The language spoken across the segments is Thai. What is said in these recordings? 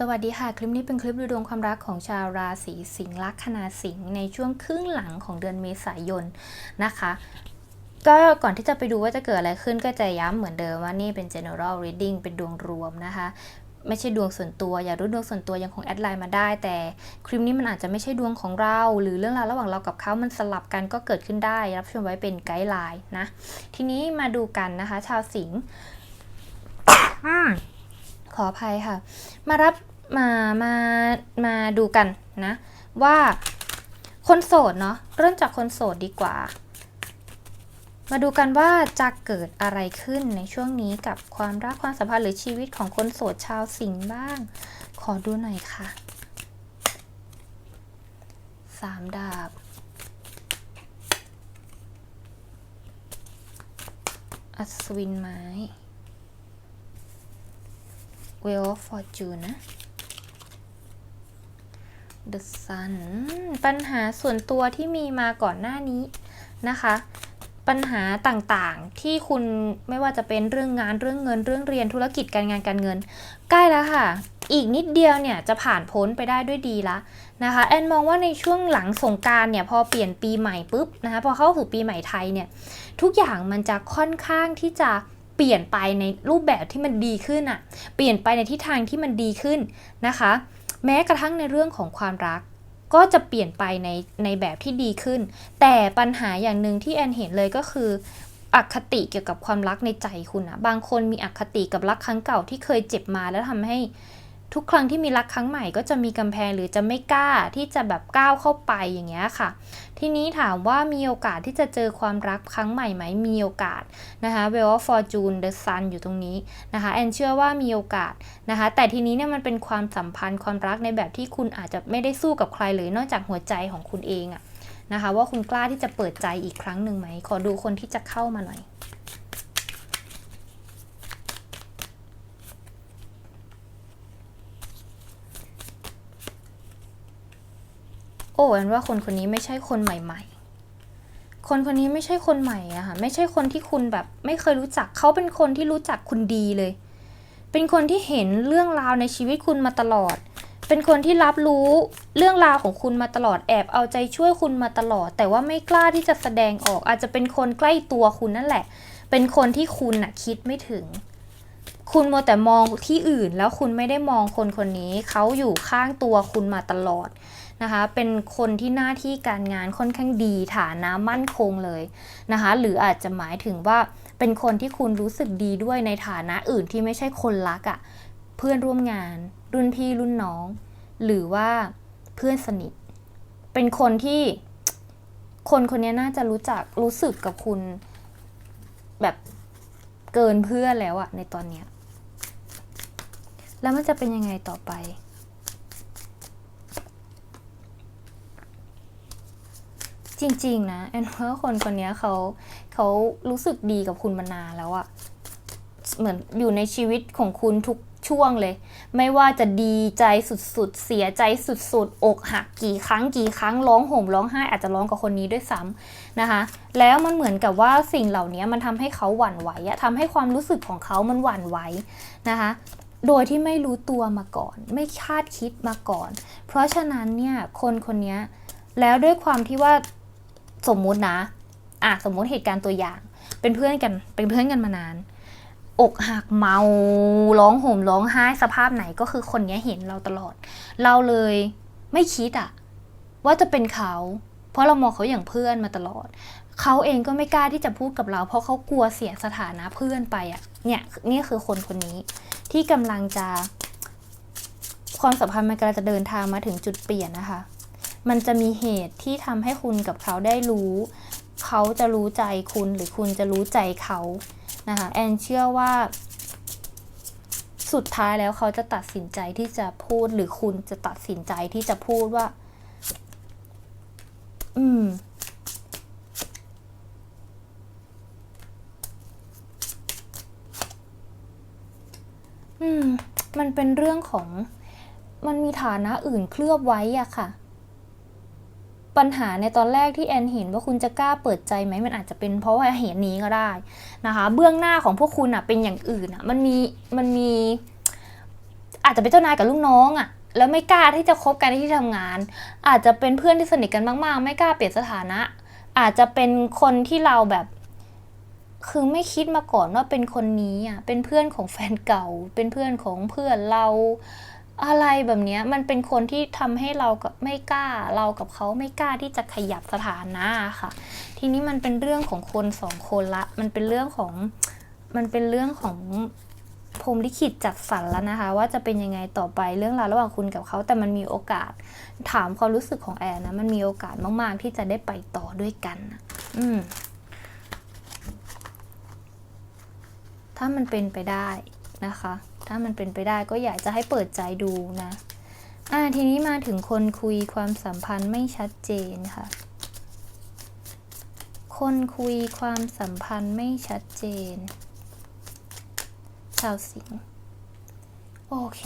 สวัสดีค่ะ คลิปนี้เป็นคลิปดูดวงความรักของชาวราศีสิงห์ลัคนาสิงห์ในช่วงครึ่งหลังของเดือนเมษายนนะคะ ก็ก่อนที่จะไปดูว่าจะเกิดอะไรขึ้นก็จะย้ำเหมือนเดิมว่านี่เป็น general reading เป็นดวงรวมนะคะไม่ใช่ดวงส่วนตัว อย่ารู้ดวงส่วนตัวยังคงแอดไลน์มาได้ แต่คลิปนี้มันอาจจะไม่ใช่ดวงของเรา หรือเรื่องราวระหว่างเรากับเขามันสลับกันก็เกิดขึ้นได้ รับชมไว้เป็นไกด์ไลน์นะ ทีนี้มาดูกันนะคะ ชาวสิงห์ ขออภัยค่ะ มารับมามามาดูกันนะ ว่าคนโสดเนาะเริ่มจากคนโสดดีกว่า มาดูกันว่าจะเกิดอะไรขึ้นในช่วงนี้กับความรักความสัมพันธ์หรือชีวิตของคนโสดชาวสิงห์บ้าง ขอดูหน่อยค่ะสามดาบอัศวินไม้ Wheel of Fortune นะ The Sun ปัญหาส่วนตัวที่มีมาก่อนหน้านี้นะคะ ปัญหาต่างๆที่คุณไม่ว่าจะเป็นเรื่องงานเรื่องเงินเรื่องเรียนธุรกิจการงานการเงิน ใกล้แล้วค่ะ อีกนิดเดียวเนี่ยจะผ่านพ้นไปได้ด้วยดีละนะคะแอนมองว่าในช่วงหลังสงการเนี่ยพอเปลี่ยนปีใหม่ปุ๊บนะคะพอเข้าสู่ปีใหม่ไทยเนี่ยทุกอย่างมันจะค่อนข้างที่จะ เปลี่ยนไปในรูปแบบที่มันดีขึ้นอะเปลี่ยนไปในทิศทางที่มันดีขึ้นนะคะ แม้กระทั่งในเรื่องของความรัก ก็จะเปลี่ยนไปในในแบบที่ดีขึ้น แต่ปัญหาอย่างหนึ่งที่แอนเห็นเลยก็คืออคติเกี่ยวกับความรักในใจคุณอะบางคนมีอคติกับรักครั้งเก่าที่เคยเจ็บมาแล้วทำให้ ทุกครั้งที่มีรักครั้งใหม่ก็จะมีกำแพงหรือจะไม่กล้าที่จะแบบก้าวเข้าไปอย่างเงี้ยค่ะ ทีนี้ถามว่ามีโอกาสที่จะเจอความรักครั้งใหม่ไหมมีโอกาสนะคะ w e l of Fortune The Sun อยู่ตรงนี้นะคะแอนเชื่อว่ามีโอกาสนะคะ แต่ทีนี้เนี่ยมันเป็นความสัมพันธ์ความรักในแบบที่คุณอาจจะไม่ได้สู้กับใครเลยนอกจากหัวใจของคุณเองอะนะคะ ว่าคุณกล้าที่จะเปิดใจอีกครั้งหนึ่งไหมขอดูคนที่จะเข้ามาหน่อย โอ้แอนว่าคนคนนี้ไม่ใช่คนใหม่ ๆ คนคนนี้ไม่ใช่คนใหม่อะค่ะไม่ใช่คนที่คุณแบบไม่เคยรู้จักเขาเป็นคนที่รู้จักคุณดีเลย เป็นคนที่เห็นเรื่องราวในชีวิตคุณมาตลอด เป็นคนที่รับรู้เรื่องราวของคุณมาตลอดแอบเอาใจช่วยคุณมาตลอด แต่ว่าไม่กล้าที่จะแสดงออก อาจจะเป็นคนใกล้ตัวคุณนั่นแหละ เป็นคนที่คุณน่ะคิดไม่ถึงคุณมัวแต่มองที่อื่นแล้วคุณไม่ได้มองคนคนนี้ เขาอยู่ข้างตัวคุณมาตลอด นะคะ เป็นคนที่หน้าที่การงานค่อนข้างดีฐานะมั่นคงเลยนะคะ หรืออาจจะหมายถึงว่าเป็นคนที่คุณรู้สึกดีด้วยในฐานะอื่นที่ไม่ใช่คนรักอะ่ะเพื่อนร่วมงาน รุ่นพี่รุ่นน้อง หรือว่าเพื่อนสนิท เป็นคนที่คนคนนี้น่าจะรู้จักรู้สึกกับคุณแบบเกินเพื่อนแล้วอะในตอนเนี้ยแล้วมันจะเป็นยังไงต่อไป จริง ๆ นะแอนว่าคนคนนี้เขาเขารู้สึกดีกับคุณมานานแล้วอะเหมือนอยู่ในชีวิตของคุณทุกช่วงเลย ไม่ว่าจะดีใจสุดๆ เสียใจสุดๆ อกหักกี่ครั้งกี่ครั้งร้องห่มร้องไห้อาจจะร้องกับคนนี้ด้วยซ้ำนะคะ แล้วมันเหมือนกับว่าสิ่งเหล่านี้มันทำให้เขาหวั่นไหวอะทำให้ความรู้สึกของเขามันหวั่นไหวนะคะ โดยที่ไม่รู้ตัวมาก่อน ไม่คาดคิดมาก่อน เพราะฉะนั้นเนี่ยคนคนนี้แล้วด้วยความที่ว่า สมมุตินะอะสมมุติเหตุการณ์ตัวอย่าง เป็นเพื่อนกันเป็นเพื่อนกันมานาน อกหักเมาร้องห่มร้องไห้สภาพไหนก็คือคนนี้เห็นเราตลอด เราเลยไม่คิดอะว่าจะเป็นเขา เพราะเรามองเขาอย่างเพื่อนมาตลอด เขาเองก็ไม่กล้าที่จะพูดกับเรา เพราะเขากลัวเสียสถานะเพื่อนไปอะเนี่ยนี่คือคนคนนี้ ที่กำลังจะความสัมพันธ์มันกำลังจะเดินทางมาถึงจุดเปลี่ยนนะคะ มันจะมีเหตุที่ทำให้คุณกับเขาได้รู้ เขาจะรู้ใจคุณหรือคุณจะรู้ใจเขานะคะแอนเชื่อว่า สุดท้ายแล้วเขาจะตัดสินใจที่จะพูดหรือคุณจะตัดสินใจที่จะพูดว่า อืมอืม มันเป็นเรื่องของ มันมีฐานะอื่นเคลือบไว้อะค่ะ ปัญหาในตอนแรกที่แอนเห็นว่าคุณจะกล้าเปิดใจไหมมันอาจจะเป็นเพราะว่าเหตุนี้ก็ได้นะคะ เบื้องหน้าของพวกคุณอะเป็นอย่างอื่นอะมันมีมันมี อาจจะเป็นเจ้านายกับลูกน้องอะแล้วไม่กล้าที่จะคบกันในที่ทำงาน อาจจะเป็นเพื่อนที่สนิทกันมากๆ ไม่กล้าเปลี่ยนสถานะ อาจจะเป็นคนที่เราแบบคือไม่คิดมาก่อนว่าเป็นคนนี้อะ เป็นเพื่อนของแฟนเก่า เป็นเพื่อนของเพื่อนเรา อะไรแบบนี้มันเป็นคนที่ทำให้เรากับไม่กล้าเรากับเขาไม่กล้าที่จะขยับสถานะค่ะ ทีนี้มันเป็นเรื่องของคนสองคนละ มันเป็นเรื่องของมันเป็นเรื่องของพรมลิขิตจัดสรรแล้วนะคะ ว่าจะเป็นยังไงต่อไปเรื่องราวระหว่างคุณกับเขาแต่มันมีโอกาส ถามความรู้สึกของแอนนะมันมีโอกาสมาก ๆ ที่จะได้ไปต่อด้วยกันนะอืมถ้ามันเป็นไปได้นะคะ ถ้ามันเป็นไปได้ก็อยากจะให้เปิดใจดูนะอ่าทีนี้มาถึงคนคุยความสัมพันธ์ไม่ชัดเจนค่ะ คนคุยความสัมพันธ์ไม่ชัดเจน ชาวสิงห์โอเค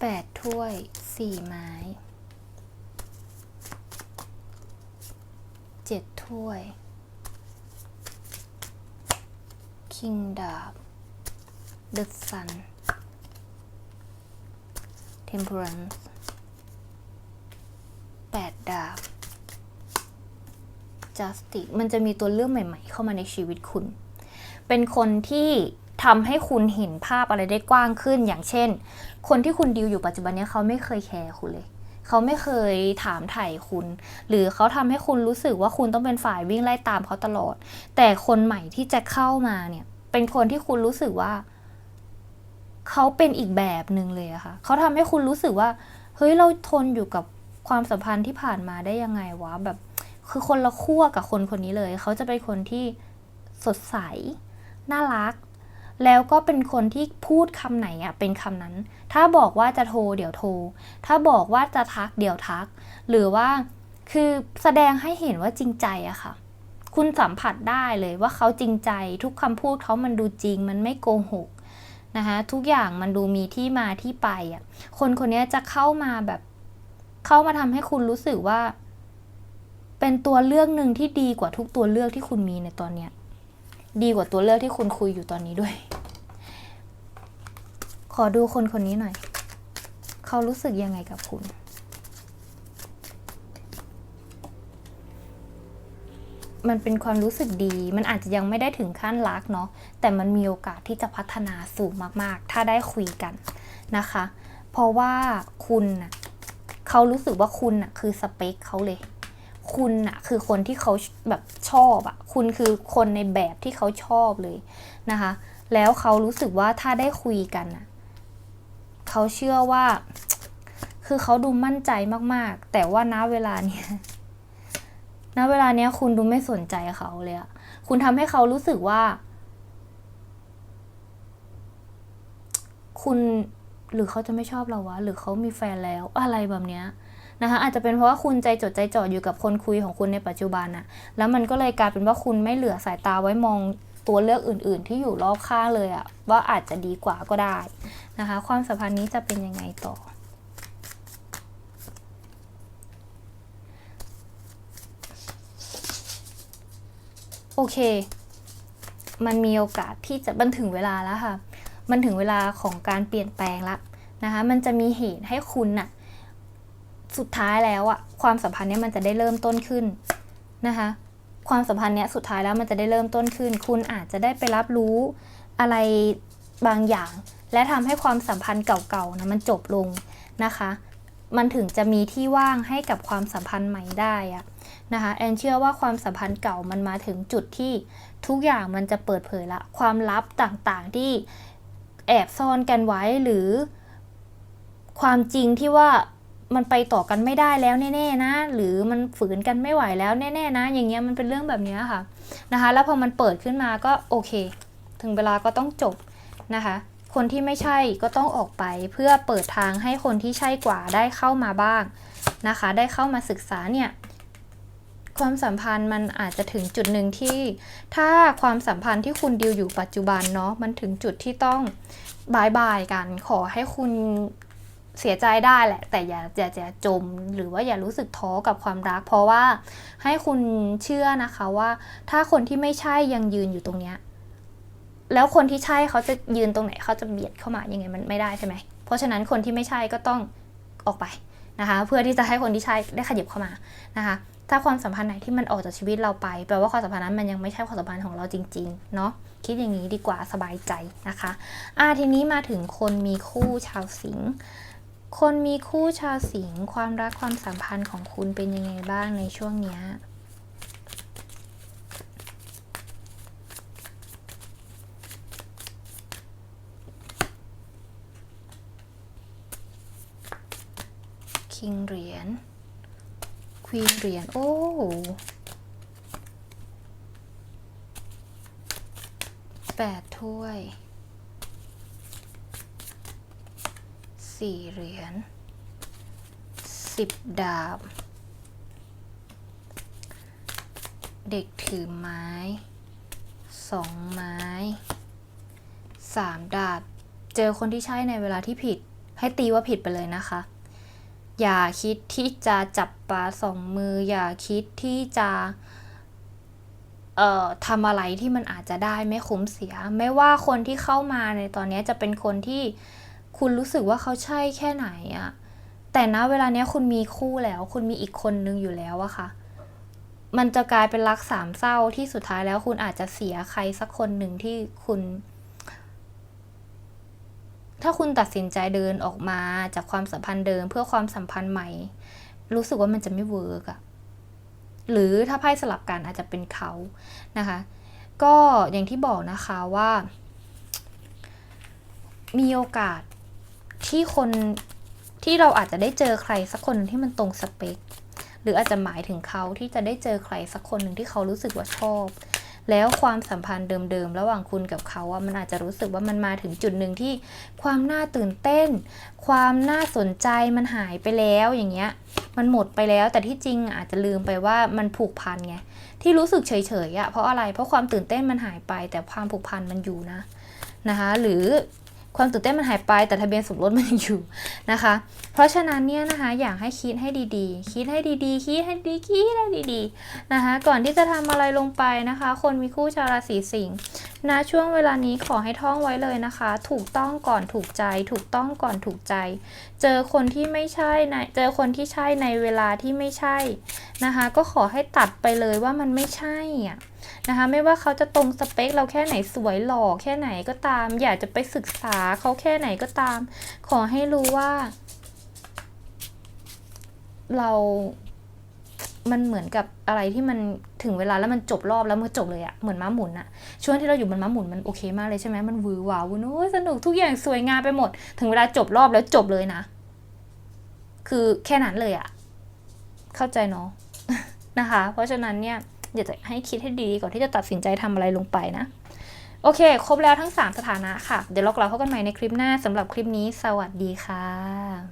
แปดถ้วยสี่ไม้เจ็ดถ้วย คิงดาบ The Sun Temperance แปดดาบ Justice มันจะมีตัวเลือกใหม่ๆ เข้ามาในชีวิตคุณ เป็นคนที่ทำให้คุณเห็นภาพอะไรได้กว้างขึ้น อย่างเช่น คนที่คุณดิวอยู่ปัจจุบันนี้เขาไม่เคยแคร์คุณเลย เขาไม่เคยถามไถ่คุณ หรือเขาทำให้คุณรู้สึกว่าคุณต้องเป็นฝ่ายวิ่งไล่ตามเขาตลอด แต่คนใหม่ที่จะเข้ามาเนี่ย เป็นคนที่คุณรู้สึกว่า เขาเป็นอีกแบบหนึ่งเลยอะค่ะเขาทำให้คุณรู้สึกว่า เฮ้ยเราทนอยู่กับความสัมพันธ์ที่ผ่านมาได้ยังไงวะแบบ คือคนละขั้วกับคนคนนี้เลย เขาจะเป็นคนที่สดใส น่ารัก แล้วก็เป็นคนที่พูดคำไหนอะเป็นคำนั้น ถ้าบอกว่าจะโทรเดี๋ยวโทร ถ้าบอกว่าจะทักเดี๋ยวทัก หรือว่าคือแสดงให้เห็นว่าจริงใจอะค่ะ คุณสัมผัสได้เลยว่าเขาจริงใจ ทุกคำพูดเขามันดูจริง มันไม่โกหกนะคะทุกอย่างมันดูมีที่มาที่ไปอะคนคนนี้จะเข้ามาแบบเข้ามาทำให้คุณรู้สึกว่า เป็นตัวเลือกหนึ่งที่ดีกว่าทุกตัวเลือกที่คุณมีในตอนเนี้ย ดีกว่าตัวเลือกที่คุณคุยอยู่ตอนนี้ด้วย ขอดูคนคนนี้หน่อย เขารู้สึกยังไงกับคุณ มันเป็นความรู้สึกดี มันอาจจะยังไม่ได้ถึงขั้นรักเนาะ แต่มันมีโอกาสที่จะพัฒนาสูงมาก ๆ ถ้าได้คุยกันนะคะ เพราะว่าคุณน่ะเขารู้สึกว่าคุณน่ะคือสเปคเขาเลย คุณน่ะคือคนที่เขาแบบชอบอะคุณคือคนในแบบที่เขาชอบเลยนะคะ แล้วเขารู้สึกว่าถ้าได้คุยกันน่ะเขาเชื่อว่า คือเขาดูมั่นใจมากๆ แต่ว่าณเวลาเนี้ยณเวลาเนี้ย คุณดูไม่สนใจเขาเลยอะคุณทำให้เขารู้สึกว่า คุณหรือเขาจะไม่ชอบเราวะ หรือเขามีแฟนแล้วอะไรแบบเนี้ย นะคะอาจจะเป็นเพราะว่าคุณใจจดใจจ่ออยู่กับคนคุยของคุณในปัจจุบันอะแล้วมันก็เลยกลายเป็นว่าคุณไม่เหลือสายตาไว้มองตัวเลือกอื่น ๆ ที่อยู่รอบข้างเลยอะว่าอาจจะดีกว่าก็ได้นะคะ ความสัมพันธ์นี้จะเป็นยังไงต่อโอเค มันมีโอกาสที่จะมันถึงเวลาแล้วค่ะ มันถึงเวลาของการเปลี่ยนแปลงละนะคะ มันจะมีเหตุให้คุณน่ะ สุดท้ายแล้วอะความสัมพันธ์เนี้ยมันจะได้เริ่มต้นขึ้นนะคะ ความสัมพันธ์เนี้ยสุดท้ายแล้วมันจะได้เริ่มต้นขึ้น คุณอาจจะได้ไปรับรู้อะไรบางอย่าง และทำให้ความสัมพันธ์เก่าๆนะมันจบลงนะคะ มันถึงจะมีที่ว่างให้กับความสัมพันธ์ใหม่ได้อะนะคะแอนเชื่อว่าความสัมพันธ์เก่ามันมาถึงจุดที่ทุกอย่างมันจะเปิดเผยละ ความลับต่างๆที่แอบซ่อนกันไว้หรือความจริงที่ว่า มันไปต่อกันไม่ได้แล้วแน่ๆนะ หรือมันฝืนกันไม่ไหวแล้วแน่ๆนะ อย่างเงี้ยมันเป็นเรื่องแบบเนี้ยค่ะนะคะ แล้วพอมันเปิดขึ้นมาก็โอเค ถึงเวลาก็ต้องจบนะคะ คนที่ไม่ใช่ก็ต้องออกไปเพื่อเปิดทางให้คนที่ใช่กว่าได้เข้ามาบ้างนะคะ ได้เข้ามาศึกษาเนี่ยความสัมพันธ์มันอาจจะถึงจุดหนึ่งที่ ถ้าความสัมพันธ์ที่คุณดิวอยู่ปัจจุบันเนาะมันถึงจุดที่ต้องบายบายกัน ขอให้คุณ เสียใจได้แหละ แต่อย่าอย่าอย่าจม หรือว่าอย่ารู้สึกท้อกับความรัก เพราะว่าให้คุณเชื่อนะคะว่า ถ้าคนที่ไม่ใช่ยังยืนอยู่ตรงเนี้ยแล้วคนที่ใช่เขาจะยืนตรงไหนเขาจะเบียดเข้ามายังไงมันไม่ได้ใช่ไหมเพราะฉะนั้นคนที่ไม่ใช่ก็ต้องออกไปนะคะ เพื่อที่จะให้คนที่ใช่ได้ขยับเข้ามานะคะ ถ้าความสัมพันธ์ไหนที่มันออกจากชีวิตเราไปแปลว่าความสัมพันธ์นั้นมันยังไม่ใช่ความสัมพันธ์ของเราจริงๆเนาะคิดอย่างนี้ดีกว่าสบายใจนะคะอ่าทีนี้มาถึงคนมีคู่ชาวสิงห์ คนมีคู่ชาวสิงห์ความรักความสัมพันธ์ของคุณเป็นยังไงบ้างในช่วงนี้คิงเหรียญควีนเหรียญโอ้แปดถ้วย สี่เหรียญสิบดาบ เด็กถือไม้สองไม้สามดาบ เจอคนที่ใช่ในเวลาที่ผิด ให้ตีว่าผิดไปเลยนะคะ อย่าคิดที่จะจับปลาสองมือ อย่าคิดที่จะเอ่อทำอะไรที่มันอาจจะได้ไม่คุ้มเสีย ไม่ว่าคนที่เข้ามาในตอนนี้จะเป็นคนที่ คุณรู้สึกว่าเขาใช่แค่ไหนอะแต่ณเวลาเนี้ยคุณมีคู่แล้ว คุณมีอีกคนนึงอยู่แล้วอะค่ะ มันจะกลายเป็นรักสามเศร้าที่สุดท้ายแล้ว คุณอาจจะเสียใครสักคนหนึ่งที่คุณ ถ้าคุณตัดสินใจเดินออกมาจากความสัมพันธ์เดิม เพื่อความสัมพันธ์ใหม่ รู้สึกว่ามันจะไม่เวิร์กอะหรือถ้าไพ่สลับกันอาจจะเป็นเขานะคะ ก็อย่างที่บอกนะคะว่า มีโอกาส ที่คนที่เราอาจจะได้เจอใครสักคนที่มันตรงสเปค หรืออาจจะหมายถึงเขาที่จะได้เจอใครสักคนหนึ่งที่เขารู้สึกว่าชอบ แล้วความสัมพันธ์เดิมๆ ระหว่างคุณกับเขาอะมันอาจจะรู้สึกว่ามันมาถึงจุดหนึ่งที่ความน่าตื่นเต้น ความน่าสนใจมันหายไปแล้วอย่างเงี้ย มันหมดไปแล้วแต่ที่จริงอาจจะลืมไปว่ามันผูกพันไงที่รู้สึกเฉยๆอะเพราะอะไรเพราะความตื่นเต้นมันหายไป แต่ความผูกพันมันอยู่นะนะคะ หรือ ความตื่นเต้นมันหายไปแต่ทะเบียนสมรสมันยังอยู่นะคะ เพราะฉะนั้นเนี่ยนะคะอยากให้คิดให้ดีๆ คิดให้ดีๆ คิดให้ดีคิดให้ดีๆนะคะ ก่อนที่จะทำอะไรลงไปนะคะ คนมีคู่ชาวราศีสิงห์นะช่วงเวลานี้ขอให้ท่องไว้เลยนะคะ ถูกต้องก่อนถูกใจ ถูกต้องก่อนถูกใจ เจอคนที่ไม่ใช่ในเจอคนที่ใช่ในเวลาที่ไม่ใช่นะคะ ก็ขอให้ตัดไปเลยว่ามันไม่ใช่อะนะคะ ไม่ว่าเขาจะตรงสเปคเราแค่ไหนสวยหล่อแค่ไหนก็ตาม อยากจะไปศึกษาเขาแค่ไหนก็ตาม ขอให้รู้ว่า เรา มันเหมือนกับอะไรที่มันถึงเวลาแล้วมันจบรอบแล้วมันจบเลยอะเหมือนม้าหมุนอะช่วงที่เราอยู่บนม้าหมุนมันโอเคมากเลยใช่ไหมมันวือหวาวุ้นโอ้ยสนุกทุกอย่างสวยงามไปหมด ถึงเวลาจบรอบแล้วจบเลยนะ คือแค่นั้นเลยอะเข้าใจเนาะนะคะ เพราะฉะนั้นเนี่ย อยากจะให้คิดให้ดีก่อนที่จะตัดสินใจทำอะไรลงไปนะ โอเค ครบแล้วทั้ง 3 สถานะค่ะ เดี๋ยวเรากลับพบกันใหม่ในคลิปหน้าสำหรับคลิปนี้ สวัสดีค่ะ